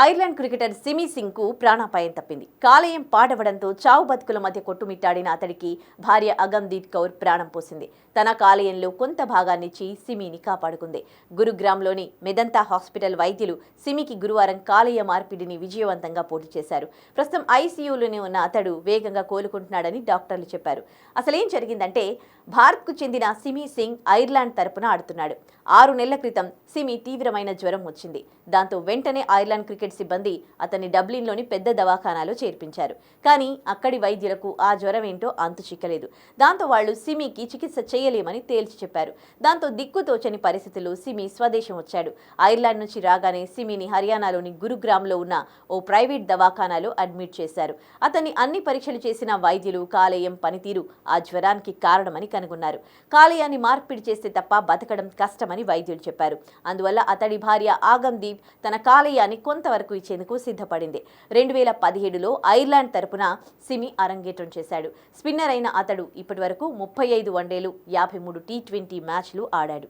Ireland cricketer SIMI సింగ్కు ప్రాణాపాయం తప్పింది. కాలేయం పాడవడంతో చావు బతుకుల మధ్య కొట్టుమిట్టాడిన అతడికి భార్య అగందీప్ కౌర్ ప్రాణం పోసింది. తన కాలేయంలో కొంత భాగాన్నిచ్చి సిమిని కాపాడుకుంది. గురుగ్రామ్లోని మెదంతా హాస్పిటల్ వైద్యులు సిమికి గురువారం కాలేయ మార్పిడిని విజయవంతంగా పోటీ చేశారు. ప్రస్తుతం ఐసీయూలోనే ఉన్న అతడు వేగంగా కోలుకుంటున్నాడని డాక్టర్లు చెప్పారు. అసలేం జరిగిందంటే భారత్కు చెందిన సిమి సింగ్ ఐర్లాండ్ తరపున ఆడుతున్నాడు. ఆరు నెలల క్రితం సిమి తీవ్రమైన జ్వరం వచ్చింది. దాంతో వెంటనే ఐర్లాండ్ క్రికెట్ సిబ్బంది అతన్ని డబ్లిన్లోని పెద్ద దవాఖానాలో చేర్పించారు. కానీ అక్కడి వైద్యులకు ఆ జ్వరం ఏంటో అంతు చిక్కలేదు. దాంతో వాళ్ళు సిమికి చికిత్స చేయలేమని తేల్చి చెప్పారు. దాంతో దిక్కుతోచని పరిస్థితుల్లో సిమి స్వదేశం వచ్చాడు. ఐర్లాండ్ నుంచి రాగానే సిమిని హర్యానాలోని గురుగ్రామ్లో ఉన్న ఓ ప్రైవేట్ దవాఖానాలో అడ్మిట్ చేశారు. అతన్ని అన్ని పరీక్షలు చేసిన వైద్యులు కాలేయం పనితీరు ఆ జ్వరానికి కారణమని కనుగొన్నారు కాలేయాన్ని మార్పిడి చేస్తే తప్ప బతకడం కష్టమని వైద్యులు చెప్పారు. అందువల్ల అతడి భార్య ఆగందీప్ తన కాలేయాన్ని కొంతవరకు ఇచ్చేందుకు సిద్ధపడింది. రెండు వేల పదిహేడులో ఐర్లాండ్ తరపున సిమి అరంగేట్రం చేశాడు. స్పిన్నర్ అయిన అతడు ఇప్పటివరకు ముప్పై ఐదు వన్డేలు యాభై మూడు టీ ట్వంటీ మ్యాచ్లు ఆడాడు.